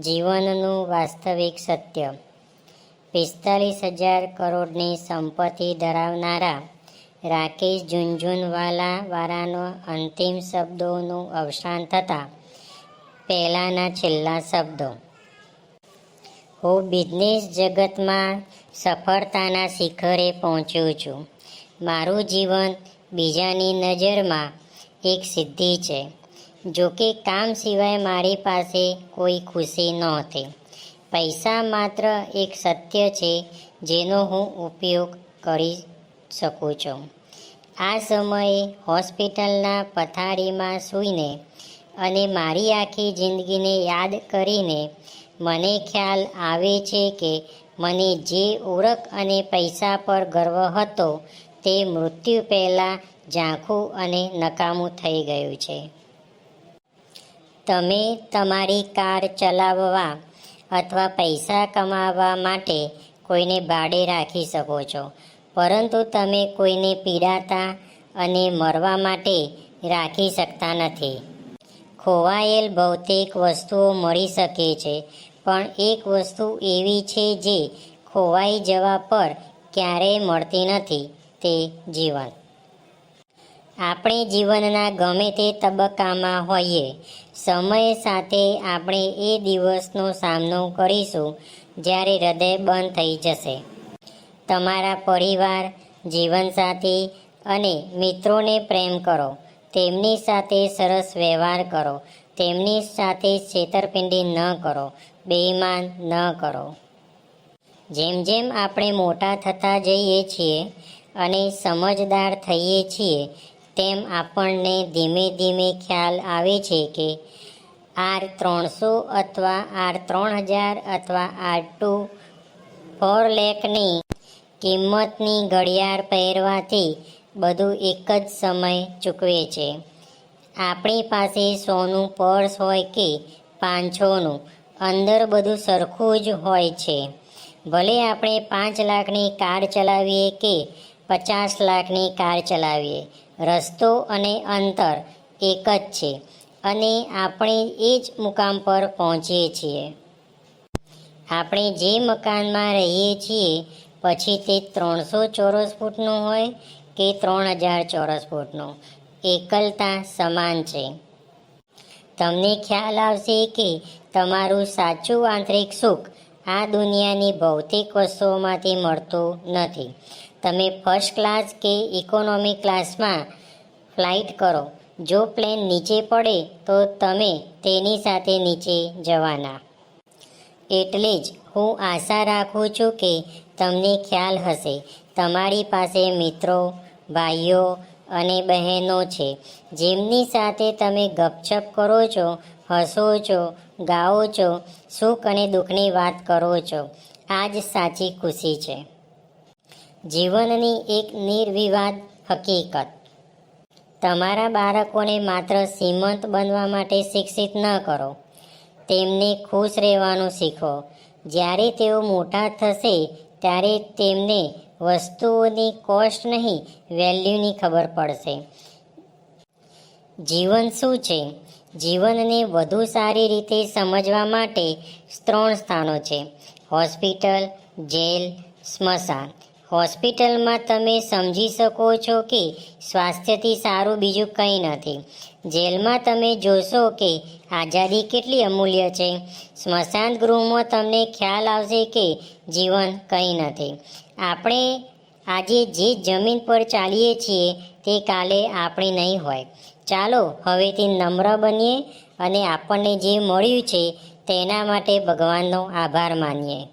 જીવનનું વાસ્તવિક સત્ય. પિસ્તાલીસ હજાર કરોડની સંપત્તિ ધરાવનારા રાકેશ ઝુંઝુનવાલા વાળાનો અંતિમ શબ્દોનું અવસાન થતાં પહેલાંના છેલ્લા શબ્દો. હું બિઝનેસ જગતમાં સફળતાના શિખરે પહોંચ્યો છું. મારું જીવન બીજાની નજરમાં એક સિદ્ધિ છે. જો કે કામ સિવાય મારી પાસે કોઈ ખુશી નહોતી. પૈસા માત્ર એક સત્ય છે, જેનો હું ઉપયોગ કરી શકું છું. આ સમયે હોસ્પિટલના પથારીમાં સૂઈને અને મારી આખી જિંદગીને યાદ કરીને મને ખ્યાલ આવે છે કે મને જે ઓળખ અને પૈસા પર ગર્વ હતો, તે મૃત્યુ પહેલાં ઝાંખું અને નકામું થઈ ગયું છે. તમે તમારી કાર ચલાવવા અથવા પૈસા કમાવવા માટે કોઈને ભાડે રાખી શકો છો. પરંતુ તમે કોઈને પીડાતા અને મરવા માટે રાખી શકતા નથી. ખોવાયેલ ભૌતિક વસ્તુઓ મળી શકે છે, પણ એક વસ્તુ એવી છે જે ખોવાઈ જવા પર ક્યારેય મળતી નથી, તે જીવન. આપણે જીવનના ગમે તે તબક્કામાં હોઈએ, સમય સાથે આપણે એ દિવસનો સામનો કરીશું જ્યારે હૃદય બંધ થઈ જશે. તમારા પરિવાર, જીવનસાથી અને મિત્રોને પ્રેમ કરો. તેમની સાથે સરસ વ્યવહાર કરો. તેમની સાથે છેતરપિંડી ન કરો. બેઈમાન ન કરો. જેમ જેમ આપણે મોટા થતા જઈએ છીએ અને સમજદાર થઈએ છીએ તેમ આપણને ધીમે ધીમે ખ્યાલ આવે છે કે આર ત્રણસો અથવા આર ત્રણ હજાર અથવા આર ટુ ફોર લેખની કિંમતની ઘડિયાળ પહેરવાથી બધું એક જ સમય ચૂકવે છે. આપણી પાસે સોનું પર્સ હોય કે પાંચસોનું, અંદર બધું સરખું જ હોય છે. ભલે આપણે પાંચ લાખની કાર ચલાવીએ કે પચાસ લાખની કાર ચલાવીએ રસ્તો અને અંતર એક જ છે અને આપણે એ જ મુકામ પર પહોંચીએ છીએ. આપણે જે મકાનમાં રહીએ છીએ, પછી તે ત્રણસો ચોરસ ફૂટનું હોય કે ત્રણ હજાર ચોરસ ફૂટનું. એકલતા સમાન છે. તમને ખ્યાલ આવશે કે તમારું સાચું આંતરિક સુખ આ દુનિયાની ભૌતિક વસ્તુઓમાંથી મળતું નથી. તમે ફર્સ્ટ ક્લાસ કે ઇકોનોમી ક્લાસમાં ફ્લાઇટ કરો. જો પ્લેન નીચે પડે, તો તમે તેની સાથે નીચે જવાના. એટલે જ હું આશા રાખું છું કે તમને ખ્યાલ હશે. તમારી પાસે મિત્રો, ભાઈઓ અને બહેનો છે. જેમની સાથે તમે ગપછપ કરો છો હસો છો, ગાઓ છો, સુખ અને દુઃખની વાત કરો છો. આ જ સાચી ખુશી છે. જીવનની એક નિર્વિવાદ હકીકત. તમારા બાળકોને માત્ર શ્રીમંત બનવા માટે શિક્ષિત ન કરો. તેમને ખુશ રહેવાનું શીખો. જ્યારે તેઓ મોટા થશે, ત્યારે તેમને વસ્તુઓની કોસ્ટ નહીં વેલ્યુની ખબર પડશે. જીવન શું છે? જીવનને વધુ સારી રીતે સમજવા માટે ત્રણ સ્થાનો છે. હોસ્પિટલ, જેલ, સ્મશાન. હોસ્પિટલમાં તમે સમજી શકો છો કે સ્વાસ્થ્યથી સારું બીજું કંઈ નથી. જેલમાં તમે જોશો કે આઝાદી કેટલી અમૂલ્ય છે. સ્મશાન ગૃહમાં તમને ખ્યાલ આવશે કે જીવન કંઈ નથી. આપણે આજે જે જમીન પર ચાલીએ છીએ તે કાલે આપણી નહીં હોય. ચાલો હવેથી નમ્ર બનીએ અને આપણને જે મળ્યું છે તેના માટે ભગવાનનો આભાર માનીએ.